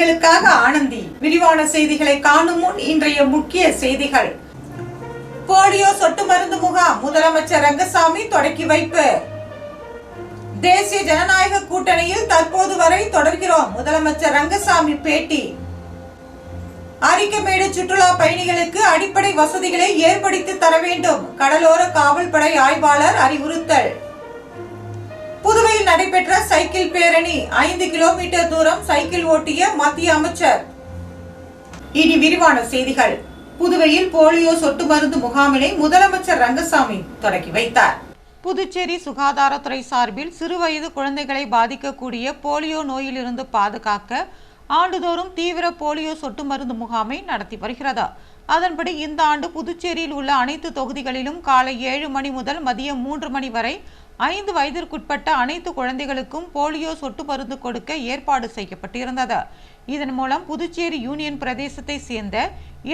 செய்திகளுக்காக ஆனந்தி. விரிவான செய்திகளை காணும் முன் இன்றைய முக்கிய செய்திகள். போலியோ சொட்டு மருந்து முகாம் முதலமைச்சர் ரங்கசாமி தொடக்கி வைப்பு. தேசிய ஜனநாயக கூட்டணியில் தற்போது வரை தொடர்கிறோம் முதலமைச்சர் ரங்கசாமி பேட்டி. அரிக்கமேடு சுற்றுலா பயணிகளுக்கு அடிப்படை வசதிகளை ஏற்படுத்தி தர வேண்டும். கடலோர காவல்படை ஆய்வாளர் அறிவுறுத்தல். புதுவையில் நடைபெற்ற சைக்கிள் பேரணி ஐந்து கிலோமீட்டர் தூரம் சைக்கிள் ஓட்டிய மத்திய அமைச்சர். இனி விரிவான செய்திகள். புதுவையில் போலியோ சொட்டு மருந்து முகாமினை முதலமைச்சர் ரங்கசாமி தொடக்கி வைத்தார். புதுச்சேரி சுகாதாரத்துறை சார்பில் சிறுவயது குழந்தைகளை பாதிக்கக்கூடிய போலியோ நோயிலிருந்து பாதுகாக்க ஆண்டுதோறும் தீவிர போலியோ சொட்டு மருந்து முகாமை நடத்தி வருகிறது. அதன்படி இந்த ஆண்டு புதுச்சேரியில் உள்ள அனைத்து தொகுதிகளிலும் காலை ஏழு மணி முதல் மதியம் மூன்று மணி வரை ஐந்து வயதிற்குட்பட்ட அனைத்து குழந்தைகளுக்கும் போலியோ சொட்டு மருந்து கொடுக்க ஏற்பாடு செய்யப்பட்டிருந்தது. இதன் மூலம் புதுச்சேரி யூனியன் பிரதேசத்தை சேர்ந்த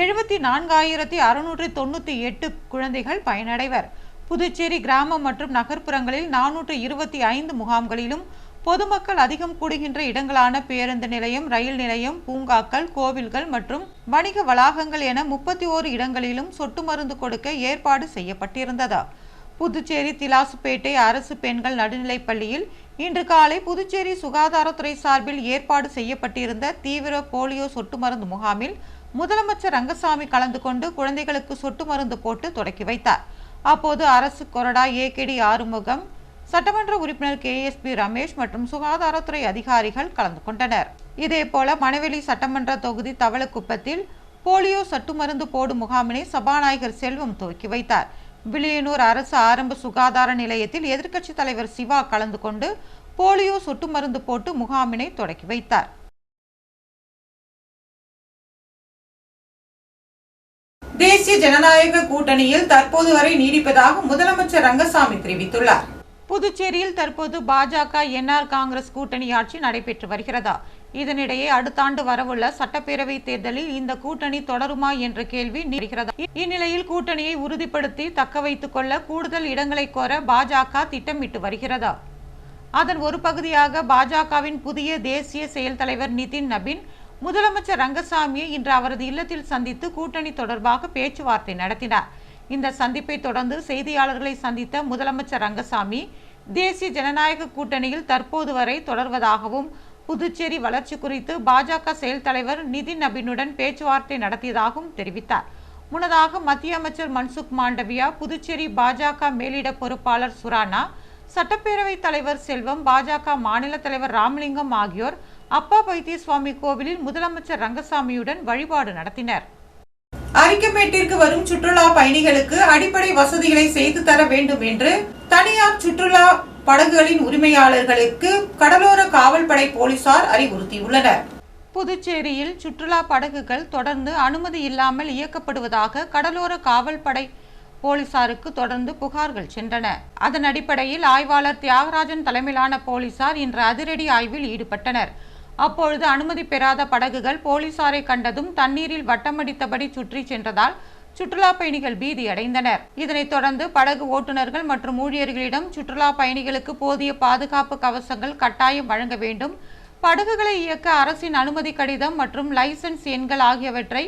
எழுபத்தி நான்காயிரத்தி அறுநூற்றி தொண்ணூற்றி எட்டு குழந்தைகள் பயனடைவர். புதுச்சேரி கிராமம் மற்றும் நகர்ப்புறங்களில் நானூற்று இருபத்தி ஐந்து முகாம்களிலும் பொதுமக்கள் அதிகம் கூடுகின்ற இடங்களான பேருந்து நிலையம் ரயில் நிலையம் பூங்காக்கள் கோவில்கள் மற்றும் வணிக வளாகங்கள் என முப்பத்தி ஓரு இடங்களிலும் சொட்டு மருந்து கொடுக்க ஏற்பாடு செய்யப்பட்டிருந்தது. புதுச்சேரி திலாசுப்பேட்டை அரசு பெண்கள் நடுநிலைப்பள்ளியில் இன்று காலை புதுச்சேரி சுகாதாரத்துறை சார்பில் ஏற்பாடு செய்யப்பட்டிருந்த தீவிர போலியோ சொட்டு மருந்து முகாமில் முதலமைச்சர் ரங்கசாமி கலந்து கொண்டு குழந்தைகளுக்கு சொட்டு மருந்து போட்டு தொடக்கி வைத்தார். அப்போது அரசு கொறடா ஏகேடி ஆறுமுகம் சட்டமன்ற உறுப்பினர் கே எஸ் பி ரமேஷ் மற்றும் சுகாதாரத்துறை அதிகாரிகள் கலந்து கொண்டனர். இதேபோல மணவெளி சட்டமன்ற தொகுதி தவளக்குப்பத்தில் போலியோ சட்டு மருந்து போடும் முகாமினை சபாநாயகர் செல்வம் துவக்கி வைத்தார். வில்லியனூர் அரசு ஆரம்ப சுகாதார நிலையத்தில் எதிர்க்கட்சித் தலைவர் சிவா கலந்து கொண்டு போலியோ சொட்டு மருந்து போட்டு முகாமினை தொடக்கி வைத்தார். தேசிய ஜனநாயக கூட்டணியில் தற்போது வரை நீடிப்பதாக முதலமைச்சர் ரங்கசாமி தெரிவித்துள்ளார். புதுச்சேரியில் தற்போது பாஜக என்ஆர் காங்கிரஸ் கூட்டணி ஆட்சி நடைபெற்று வருகிறதா? இதனிடையே அடுத்த ஆண்டு வரவுள்ள சட்டப்பேரவை தேர்தலில் இந்த கூட்டணி தொடருமா என்ற கேள்வி நீடிக்கிறதா இந்நிலையில் கூட்டணியை உறுதிப்படுத்தி தக்க வைத்துக் கொள்ள கூடுதல் இடங்களை கோர பாஜக திட்டமிட்டு வருகிறதா. அதன் ஒரு பகுதியாக பாஜகவின் புதிய தேசிய செயல் தலைவர் நிதின் நபின் முதலமைச்சர் ரங்கசாமியை இன்று அவரது இல்லத்தில் சந்தித்து கூட்டணி தொடர்பாக பேச்சுவார்த்தை நடத்தினார். இந்த சந்திப்பை தொடர்ந்து செய்தியாளர்களை சந்தித்த முதலமைச்சர் ரங்கசாமி தேசிய ஜனநாயக கூட்டணியில் தற்போது வரை தொடர்வதாகவும் புதுச்சேரி வளர்ச்சி குறித்து பாஜக செயல் தலைவர் நிதின் நபினுடன் பேச்சுவார்த்தை நடத்தியதாகவும் தெரிவித்தார். முன்னதாக மத்திய அமைச்சர் மன்சுக் மாண்டவியா புதுச்சேரி பாஜக மேலிட பொறுப்பாளர் சுரானா சட்டப்பேரவைத் தலைவர் செல்வம் பாஜக மாநில தலைவர் ராமலிங்கம் ஆகியோர் அப்பா பைத்தியசுவாமி கோவிலில் முதலமைச்சர் ரங்கசாமியுடன் வழிபாடு நடத்தினர். அரிக்கமேட்டிற்கு வரும் சுற்றுலா பயணிகளுக்கு அடிப்படை வசதிகளை செய்து தர வேண்டும் என்று தனியார் சுற்றுலா படகுகளின் உரிமையாளர்களுக்கு கடலோர காவல்படை போலீசார் அறிவுறுத்தியுள்ளனர். புதுச்சேரியில் சுற்றுலா படகுகள் தொடர்ந்து அனுமதி இல்லாமல் இயக்கப்படுவதாக கடலோர காவல்படை போலீசாருக்கு தொடர்ந்து புகார்கள் சென்றன. அதன் அடிப்படையில் ஆய்வாளர் தியாகராஜன் தலைமையிலான போலீசார் இன்று அதிரடி ஆய்வில் ஈடுபட்டனர். அப்பொழுது அனுமதி பெறாத படகுகள் போலீசாரை கண்டதும் தண்ணீரில் வட்டமடித்தபடி சுற்றி சென்றதால் சுற்றுலா பயணிகள் பீதி அடைந்தனர். இதனைத் தொடர்ந்து படகு ஓட்டுநர்கள் மற்றும் ஊழியர்களிடம் சுற்றுலா பயணிகளுக்கு போதிய பாதுகாப்பு கவசங்கள் கட்டாயம் வழங்க வேண்டும். படகுகளை இயக்க அரசின் அனுமதி கடிதம் மற்றும் லைசன்ஸ் எண்கள் ஆகியவற்றை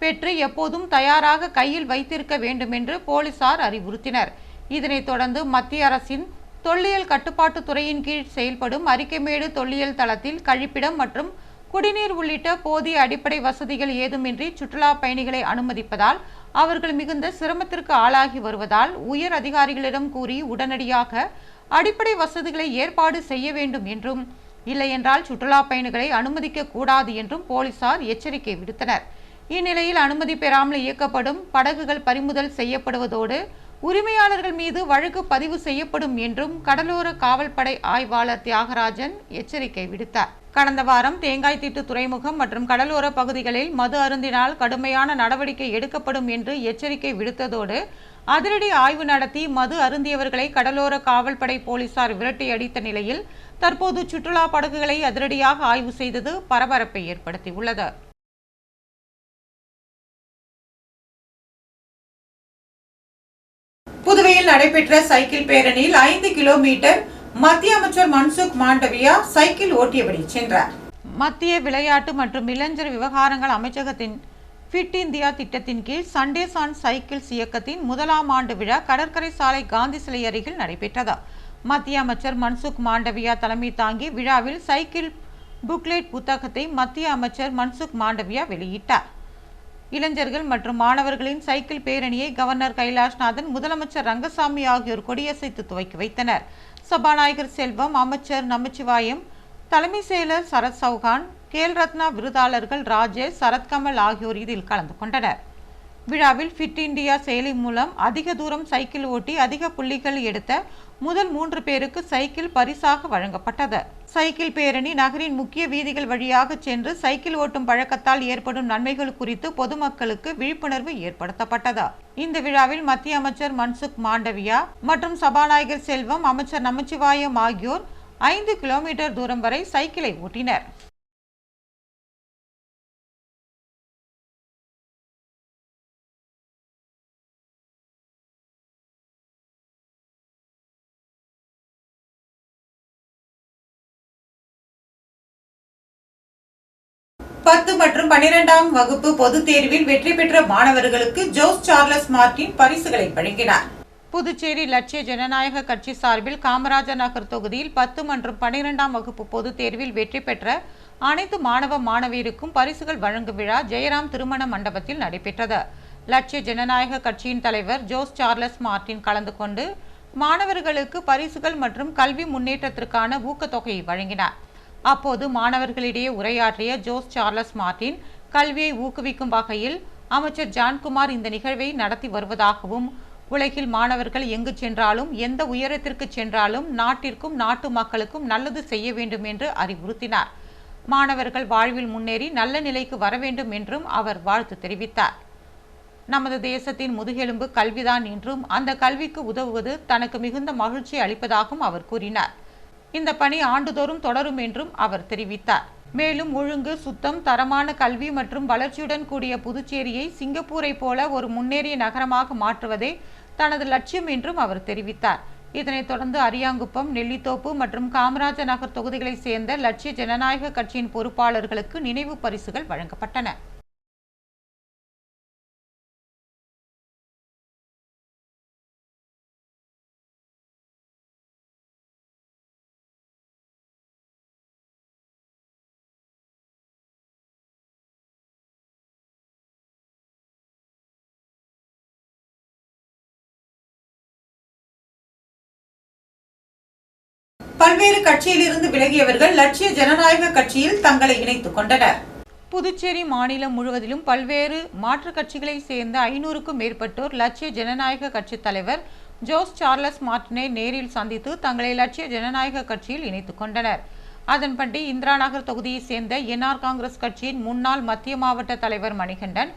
பெற்று எப்போதும் தயாராக கையில் வைத்திருக்க வேண்டும் என்று போலீசார் அறிவுறுத்தினர். இதனைத் தொடர்ந்து மத்திய அரசின் தொல்லியல் கட்டுப்பாட்டு துறையின் கீழ் செயல்படும் அரிக்கைமேடு தொல்லியல் தளத்தில் கழிப்பிடம் மற்றும் குடிநீர் உள்ளிட்ட போதிய அடிப்படை வசதிகள் ஏதுமின்றி சுற்றுலா பயணிகளை அனுமதிப்பதால் அவர்கள் மிகுந்த சிரமத்திற்கு ஆளாகி வருவதால் உயர் அதிகாரிகளிடம் கூறி உடனடியாக அடிப்படை வசதிகளை ஏற்பாடு செய்ய வேண்டும் என்றும் இல்லையென்றால் சுற்றுலா பயணிகளை அனுமதிக்க கூடாது என்றும் போலீசார் எச்சரிக்கை விடுத்தனர். இந்நிலையில் அனுமதி பெறாமல் இயக்கப்படும் படகுகள் பறிமுதல் செய்யப்படுவதோடு உரிமையாளர்கள் மீது வழக்கு பதிவு செய்யப்படும் என்றும் கடலோர காவல்படை ஆய்வாளர் தியாகராஜன் எச்சரிக்கை விடுத்தார். கடந்த வாரம் தேங்காய் தீட்டு துறைமுகம் மற்றும் கடலோர பகுதிகளில் மது அருந்தினால் கடுமையான நடவடிக்கை எடுக்கப்படும் என்று எச்சரிக்கை விடுத்ததோடு அதிரடி ஆய்வு நடத்தி மது அருந்தியவர்களை கடலோர காவல்படை போலீசார் விரட்டியடித்த நிலையில் தற்போது சுற்றுலா படகுகளை அதிரடியாக ஆய்வு செய்தது பரபரப்பை ஏற்படுத்தியுள்ளது. புதுவையில் நடைபெற்ற சைக்கிள் பேரணியில் ஐந்து கிலோமீட்டர் மத்திய அமைச்சர் மன்சுக் மாண்டவியா சைக்கிள் ஓட்டியபடி சென்றார். மத்திய விளையாட்டு மற்றும் இளைஞர் விவகாரங்கள் அமைச்சகத்தின் ஃபிட் இந்தியா திட்டத்தின் கீழ் சண்டேஸ் ஆன் சைக்கிள்ஸ் இயக்கத்தின் முதலாம் ஆண்டு விழா கடற்கரை சாலை காந்தி சிலை அருகில் நடைபெற்றது. மத்திய அமைச்சர் மன்சுக் மாண்டவியா தலைமை தாங்கி விழாவில் சைக்கிள் புக்லெட் புத்தகத்தை மத்திய அமைச்சர் மன்சுக் மாண்டவியா வெளியிட்டார். இளைஞர்கள் மற்றும் மாணவர்களின் சைக்கிள் பேரணியை கவர்னர் கைலாஷ்நாதன் முதலமைச்சர் ரங்கசாமி ஆகியோர் கொடியசைத்து துவக்கி வைத்தனர். சபாநாயகர் செல்வம் அமைச்சர் நமச்சிவாயம் தலைமை செயலர் சரத் சௌகான் கேல் ரத்னா விருதாளர்கள் ராஜேஷ் சரத்கமல் ஆகியோர் இதில் கலந்து கொண்டனர். விழாவில் ஃபிட் இந்தியா செயலி மூலம் அதிக தூரம் சைக்கிள் ஓட்டி அதிக புள்ளிகள் எடுத்த முதல் மூன்று பேருக்கு சைக்கிள் பரிசாக வழங்கப்பட்டது. சைக்கிள் பேரணி நகரின் முக்கிய வீதிகள் வழியாக சென்று சைக்கிள் ஓட்டும் பழக்கத்தால் ஏற்படும் நன்மைகள் குறித்து பொதுமக்களுக்கு விழிப்புணர்வு ஏற்படுத்தப்பட்டது. இந்த விழாவில் மத்திய அமைச்சர் மன்சுக் மாண்டவியா மற்றும் சபாநாயகர் செல்வம் அமைச்சர் நமச்சிவாயம் ஆகியோர் ஐந்து கிலோமீட்டர் தூரம் வரை சைக்கிளை ஓட்டினர். மற்றும் பனிரெண்டாம் வகுப்பு பொதுத் தேர்வில் வெற்றி பெற்ற மாணவர்களுக்கு ஜோஸ் சார்லஸ் மார்டின் பரிசுகளை வழங்கினார். புதுச்சேரி லட்சிய ஜனநாயக கட்சி சார்பில் காமராஜர் நகர் தொகுதியில் பத்து மற்றும் பனிரெண்டாம் வகுப்பு பொதுத் தேர்வில் வெற்றி பெற்ற அனைத்து மாணவ மாணவியருக்கும் பரிசுகள் வழங்கும் விழா ஜெயராம் திருமண மண்டபத்தில் நடைபெற்றது. லட்சிய ஜனநாயக கட்சியின் தலைவர் ஜோஸ் சார்லஸ் மார்டின் கலந்து கொண்டு மாணவர்களுக்கு பரிசுகள் மற்றும் கல்வி முன்னேற்றத்திற்கான ஊக்கத்தொகையை வழங்கினார். அப்போது மாணவர்களிடையே உரையாற்றிய ஜோஸ் சார்லஸ் மார்டின் கல்வியை ஊக்குவிக்கும் வகையில் அமைச்சர் ஜான்குமார் இந்த நிகழ்வை நடத்தி வருவதாகவும் உலகில் மாணவர்கள் எங்கு சென்றாலும் எந்த உயரத்திற்கு சென்றாலும் நாட்டிற்கும் நாட்டு மக்களுக்கும் நல்லது செய்ய வேண்டும் என்று அறிவுறுத்தினார். மாணவர்கள் வாழ்வில் முன்னேறி நல்ல நிலைக்கு வர வேண்டும் என்றும் அவர் வாழ்த்து தெரிவித்தார். நமது தேசத்தின் முதுகெலும்பு கல்விதான் என்றும் அந்த கல்விக்கு உதவுவது தனக்கு மிகுந்த மகிழ்ச்சி அளிப்பதாகவும் அவர் கூறினார். இந்த பணி ஆண்டுதோறும் தொடரும் என்றும் அவர் தெரிவித்தார். மேலும் ஒழுங்கு சுத்தம் தரமான கல்வி மற்றும் வளர்ச்சியுடன் கூடிய புதுச்சேரியை சிங்கப்பூரை போல ஒரு முன்னேறிய நகரமாக மாற்றுவதே தனது லட்சியம் என்றும் அவர் தெரிவித்தார். இதனைத் தொடர்ந்து அரியாங்குப்பம் நெல்லித்தோப்பு மற்றும் காமராஜர் நகர் தொகுதிகளைச் சேர்ந்த லட்சிய ஜனநாயக கட்சியின் பொறுப்பாளர்களுக்கு நினைவு பரிசுகள் வழங்கப்பட்டன. பல்வேறு கட்சியிலிருந்து விலகியவர்கள் லட்சிய ஜனநாயக கட்சியில் தங்களை இணைத்துக் கொண்டனர். புதுச்சேரி மாநிலம் முழுவதிலும் பல்வேறு மாற்றுக் கட்சிகளை சேர்ந்த ஐநூறுக்கும் மேற்பட்டோர் லட்சிய ஜனநாயக கட்சி தலைவர் ஜோஸ் சார்லஸ் மார்டினை நேரில் சந்தித்து தங்களை லட்சிய ஜனநாயக கட்சியில் இணைத்துக் கொண்டனர். அதன்படி இந்திரா நகர் தொகுதியைச் சேர்ந்த என்ஆர் காங்கிரஸ் கட்சியின் முன்னாள் மத்திய மாவட்ட தலைவர் மணிகண்டன்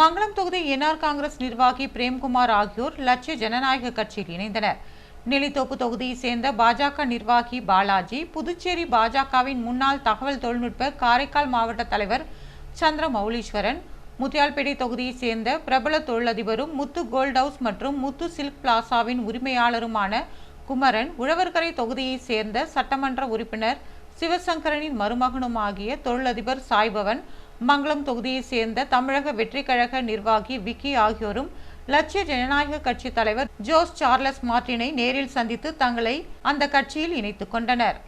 மங்களம் தொகுதி என்ஆர் காங்கிரஸ் நிர்வாகி பிரேம்குமார் ஆகியோர் லட்சிய ஜனநாயக கட்சியில் இணைந்தனர். நெல்லித்தோப்பு தொகுதியைச் சேர்ந்த பாஜக நிர்வாகி பாலாஜி புதுச்சேரி பாஜகவின் முன்னாள் தகவல் தொழில்நுட்ப காரைக்கால் மாவட்ட தலைவர் சந்திர மௌலீஸ்வரன் முத்தியால்பேட்டை தொகுதியைச் சேர்ந்த பிரபல தொழிலதிபரும் முத்து கோல்ட் ஹவுஸ் மற்றும் முத்து சில்க் பிளாசாவின் உரிமையாளருமான குமரன் உழவர்கரை தொகுதியைச் சேர்ந்த சட்டமன்ற உறுப்பினர் சிவசங்கரனின் மருமகனுமாகிய தொழிலதிபர் சாய்பவன் மங்களம் தொகுதியைச் சேர்ந்த தமிழக வெற்றிக்கழக நிர்வாகி விக்கி ஆகியோரும் லட்சிய ஜனநாயக கட்சி தலைவர் ஜோஸ் சார்லஸ் மார்டினை நேரில் சந்தித்து தங்களை அந்த கட்சியில் இணைத்துக் கொண்டனர்.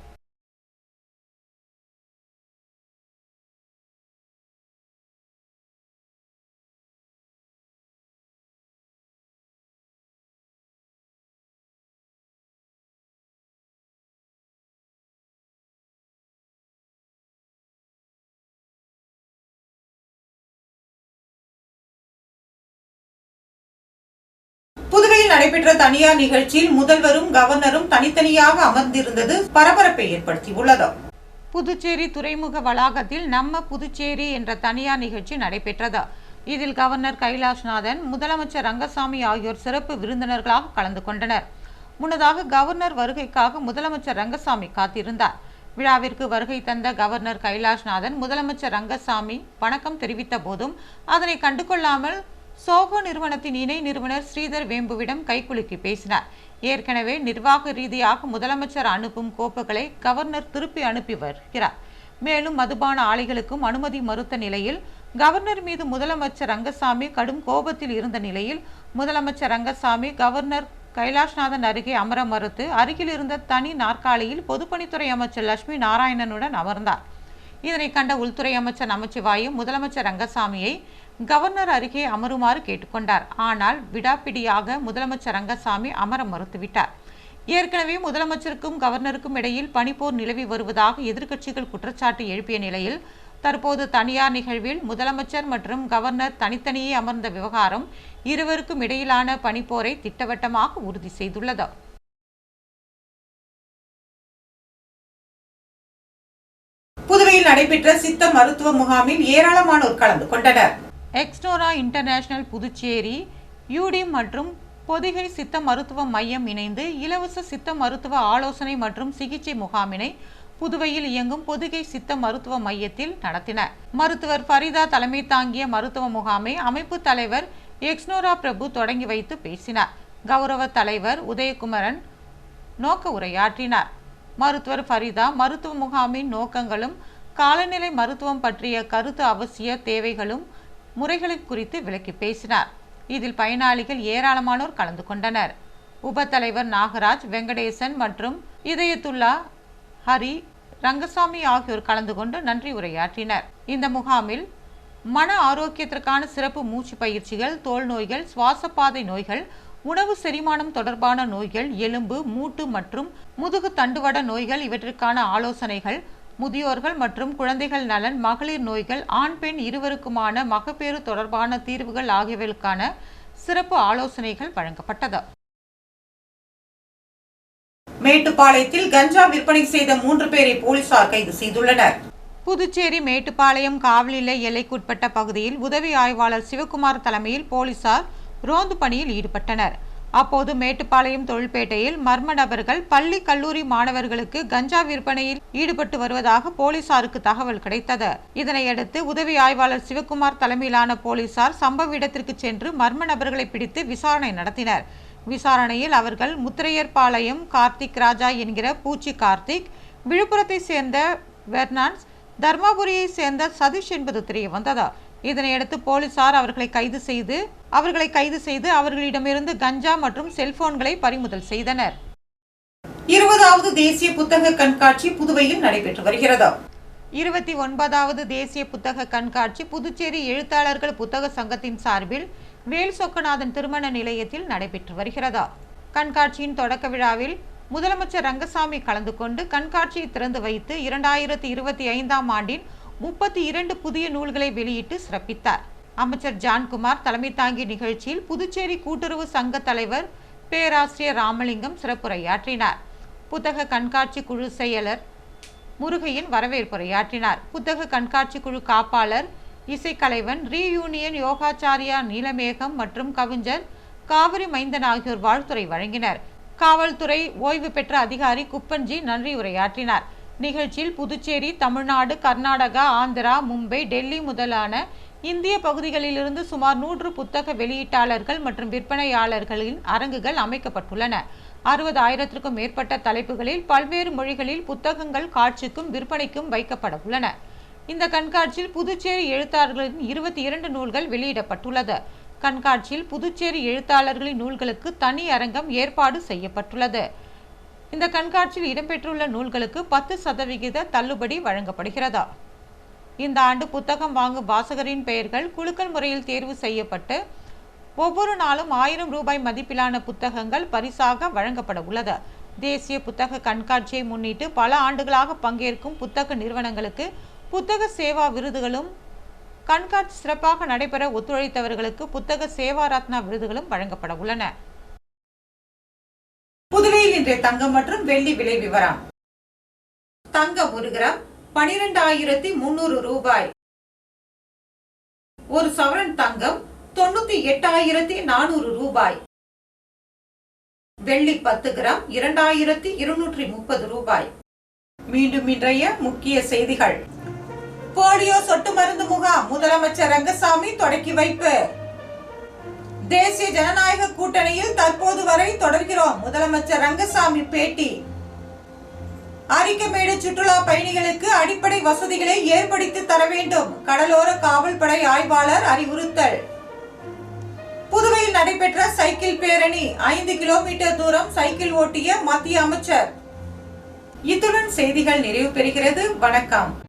நடைபெற்ற தனியார் நிகழ்ச்சியில் முதல்வரும் கவர்னரும் தனித்தனியாக அமர்ந்திருந்தது பரபரப்பை ஏற்படுத்தியுள்ளது. புதுச்சேரி துறைமுக வளாகத்தில் நம்ம புதுச்சேரி என்ற தனியார் நிகழ்ச்சி நடைபெற்றது. இதில் கவர்னர் கைலாஷ்நாதன் முதலமைச்சர் ரங்கசாமி ஆகியோர் சிறப்பு விருந்தினர்களாக கலந்து கொண்டனர். முன்னதாக கவர்னர் வருகைக்காக முதலமைச்சர் ரங்கசாமி காத்திருந்தார். விழாவிற்கு வருகை தந்த கவர்னர் கைலாஷ்நாதன் முதலமைச்சர் ரங்கசாமி வணக்கம் தெரிவித்த போதும் அதனை கண்டுகொள்ளாமல் சோகோ நிறுவனத்தின் இணை நிறுவனர் ஸ்ரீதர் வேம்புவிடம் கைகுலுக்கி பேசினார். ஏற்கனவே நிர்வாக ரீதியாக முதலமைச்சர் அனுப்பும் கோப்புகளை கவர்னர் திருப்பி அனுப்பி வருகிறார். மேலும் மதுபான ஆலைகளுக்கும் அனுமதி மறுத்த நிலையில் கவர்னர் மீது முதலமைச்சர் ரங்கசாமி கடும் கோபத்தில் இருந்த நிலையில் முதலமைச்சர் ரங்கசாமி கவர்னர் கைலாஷ்நாதன் அருகே அமர மறுத்து அருகில் இருந்த தனி நாற்காலியில் பொதுப்பணித்துறை அமைச்சர் லட்சுமி நாராயணனுடன் அமர்ந்தார். இதனை கண்ட உள்துறை அமைச்சர் நமச்சிவாயும் முதலமைச்சர் ரங்கசாமியை கவர்னர் அருகே அமருமாறு கேட்டுக்கொண்டார். ஆனால் விடாப்பிடியாக முதலமைச்சர் ரங்கசாமி அமர மறுத்துவிட்டார். ஏற்கனவே முதலமைச்சருக்கும் கவர்னருக்கும் இடையில் பனிப்போர் நிலவி வருவதாக எதிர்க்கட்சிகள் குற்றச்சாட்டு எழுப்பிய நிலையில் தற்போது தனியார் நிகழ்வில் முதலமைச்சர் மற்றும் கவர்னர் தனித்தனியே அமர்ந்த விவகாரம் இருவருக்கும் இடையிலான பனிப்போரை திட்டவட்டமாக உறுதி செய்துள்ளது. புதுவையில் நடைபெற்ற சித்த மருத்துவ முகாமில் ஏராளமானோர் கலந்து கொண்டனர். எக்ஸ்டோரா இன்டர்நேஷனல் புதுச்சேரி யூடி மற்றும் பொதிகை சித்த மருத்துவ மையம் இணைந்து இலவச சித்த மருத்துவ ஆலோசனை மற்றும் சிகிச்சை முகாமினை புதுவையில் இயங்கும் பொதுகை சித்த மருத்துவ மையத்தில் நடத்தினர் மருத்துவர் ஃபரிதா தலைமை தாங்கிய மருத்துவ முகாமை அமைப்பு தலைவர் எக்ஸ்னோரா பிரபு தொடங்கி வைத்து பேசினார். கௌரவ தலைவர் உதயகுமரன் நோக்க உரையாற்றினார். மருத்துவர் ஃபரிதா மருத்துவ முகாமின் நோக்கங்களும் காலநிலை மருத்துவம் பற்றிய கருத்து அவசிய தேவைகளும் முறைகளை குறித்து விளக்கி பேசினார். இதில் பயனாளிகள் ஏராளமானோர் கலந்து கொண்டனர். உபத்தலைவர் நாகராஜ் வெங்கடேசன் மற்றும் இதயத்துல்லா ஹரி ரங்கசாமி ஆகியோர் கலந்து கொண்டு நன்றி உரையாற்றினர். இந்த முகாமில் மன ஆரோக்கியத்திற்கான சிறப்பு மூச்சு பயிற்சிகள் தோல் நோய்கள் சுவாசப்பாதை நோய்கள் உணவு செரிமானம் தொடர்பான நோய்கள் எலும்பு மூட்டு மற்றும் முதுகு தண்டுவட நோய்கள் இவற்றிற்கான ஆலோசனைகள் முதியோர்கள் மற்றும் குழந்தைகள் நலன் மகளிர் நோய்கள் ஆண் பெண் இருவருக்குமான மகப்பேறு தொடர்பான தீர்வுகள் ஆகியவைகளுக்கான சிறப்பு ஆலோசனைகள் வழங்கப்பட்டது. மேட்டுப்பாளையத்தில் கஞ்சா விற்பனை செய்த மூன்று பேரை போலீசார் கைது செய்துள்ளனர். புதுச்சேரி மேட்டுப்பாளையம் காவல் நிலைய எல்லைக்குட்பட்ட பகுதியில் உதவி ஆய்வாளர் சிவகுமார் தலைமையில் போலீசார் ரோந்து பணியில் ஈடுபட்டனர். அப்போது மேட்டுப்பாளையம் தொழில்பேட்டையில் மர்ம நபர்கள் பள்ளி கல்லூரி மாணவர்களுக்கு கஞ்சா விற்பனையில் ஈடுபட்டு வருவதாக போலீசாருக்கு தகவல் கிடைத்தது. இதனையடுத்து உதவி ஆய்வாளர் சிவகுமார் தலைமையிலான போலீசார் சம்பவ இடத்திற்கு சென்று மர்ம நபர்களை பிடித்து விசாரணை நடத்தினர். விசாரணையில் அவர்கள் முத்திரையர்பாளையம் கார்த்திக் ராஜா என்கிற பூச்சி கார்த்திக் விழுப்புரத்தை சேர்ந்த பெர்னான்ஸ் தர்மபுரியை சேர்ந்த சதீஷ் என்பது தெரிய வந்ததா இதனையடுத்து போலீசார் அவர்களை கைது செய்து அவர்களை கைது செய்து அவர்களிடமிருந்து கஞ்சா மற்றும் செல்போன்களை பறிமுதல் செய்தனர். இருபதாவது தேசிய புத்தக கண்காட்சி புதுவையில் நடைபெற்று வருகிறது. இருபத்தி ஒன்பதாவது தேசிய புத்தக கண்காட்சி புதுச்சேரி எழுத்தாளர்கள் புத்தக சங்கத்தின் சார்பில் வேல் சொக்கநாதன் திருமண நிலையத்தில் நடைபெற்று வருகிறது. கண்காட்சியின் தொடக்க விழாவில் முதலமைச்சர் ரங்கசாமி கலந்து கொண்டு கண்காட்சியை திறந்து வைத்து இரண்டாயிரத்தி இருபத்தி ஐந்தாம் ஆண்டின் முப்பத்தி இரண்டு புதிய நூல்களை வெளியிட்டு சிறப்பித்தார். அமைச்சர் ஜான்குமார் தலைமை தாங்கிய நிகழ்ச்சியில் புதுச்சேரி கூட்டுறவு சங்க தலைவர் பேராசிரியர் ராமலிங்கம் சிறப்புரையாற்றினார். புத்தக கண்காட்சி குழு செயலர் முருகையின் வரவேற்புரையாற்றினார். புத்தக கண்காட்சி குழு காப்பாளர் இசைக்கலைவன் ரீயூனியன் யோகாச்சாரியா நீலமேகம் மற்றும் கவிஞர் காவிரி மைந்தன் ஆகியோர் வாழ்த்துரை வழங்கினர். காவல்துறை ஓய்வு பெற்ற அதிகாரி குப்பன்ஜி நன்றி உரையாற்றினார் நிகழ்ச்சியில் புதுச்சேரி தமிழ்நாடு கர்நாடகா ஆந்திரா மும்பை டெல்லி முதலான இந்திய பகுதிகளிலிருந்து சுமார் நூறு புத்தக வெளியீட்டாளர்கள் மற்றும் விற்பனையாளர்களின் அரங்குகள் அமைக்கப்பட்டுள்ளன. அறுபது ஆயிரத்திற்கும் மேற்பட்ட தலைப்புகளில் பல்வேறு மொழிகளில் புத்தகங்கள் காட்சிக்கும் விற்பனைக்கும் வைக்கப்பட உள்ளன. இந்த கண்காட்சியில் புதுச்சேரி எழுத்தாளர்களின் இருபத்தி இரண்டு நூல்கள் வெளியிடப்பட்டுள்ளது. கண்காட்சியில் புதுச்சேரி எழுத்தாளர்களின் நூல்களுக்கு தனி அரங்கம் ஏற்பாடு செய்யப்பட்டுள்ளது. இந்த கண்காட்சியில் இடம்பெற்றுள்ள நூல்களுக்கு பத்து சதவிகித தள்ளுபடி வழங்கப்படுகிறதா? இந்த ஆண்டு புத்தகம் வாங்கும் வாசகரின் பெயர்கள் குழுக்கள் முறையில் தேர்வு செய்யப்பட்டு ஒவ்வொரு நாளும் ஆயிரம் ரூபாய் மதிப்பிலான புத்தகங்கள் பரிசாக வழங்கப்பட உள்ளது. தேசிய புத்தக கண்காட்சியை முன்னிட்டு பல ஆண்டுகளாக பங்கேற்கும் புத்தக நிறுவனங்களுக்கு புத்தக சேவா விருதுகளும் கண்காட்சி சிறப்பாக நடைபெற ஒத்துழைத்தவர்களுக்கு புத்தக சேவா ரத்னா விருதுகளும் வழங்கப்பட உள்ளன. சென்னையில் இன்றைய தங்கம் மற்றும் வெள்ளி விலை விவரம். தங்கம் ஒரு கிராம் பனிரெண்டாயிரத்தி முன்னூறு ரூபாய். ஒரு சவரன் தங்கம் தொண்ணூத்தி எட்டாயிரத்தி நானூறு ரூபாய். வெள்ளி பத்து கிராம் இரண்டாயிரத்தி இருநூற்றி முப்பது ரூபாய். மீண்டும் இன்றைய முக்கிய செய்திகள். போலியோ சொட்டு மருந்து முகாம். முதலமைச்சர் ரங்கசாமி தொடக்கி வைப்பு. தேசிய ஜனநாயக கூட்டணியில் தற்போது வரை தொடர்கிறோம். முதலமைச்சர் ரங்கசாமி பேட்டி. அரிக்கமேடு சுற்றுலா பயணிகளுக்கு அடிப்படை வசதிகளை ஏற்படுத்தி தர வேண்டும். கடலோர காவல்படை ஆய்வாளர் அறிவுறுத்தல். புதுவையில் நடைபெற்ற சைக்கிள் பேரணி ஐந்து கிலோமீட்டர் தூரம் சைக்கிள் ஓட்டிய மத்திய அமைச்சர். இத்துடன் செய்திகள் நிறைவு பெறுகிறது. வணக்கம்.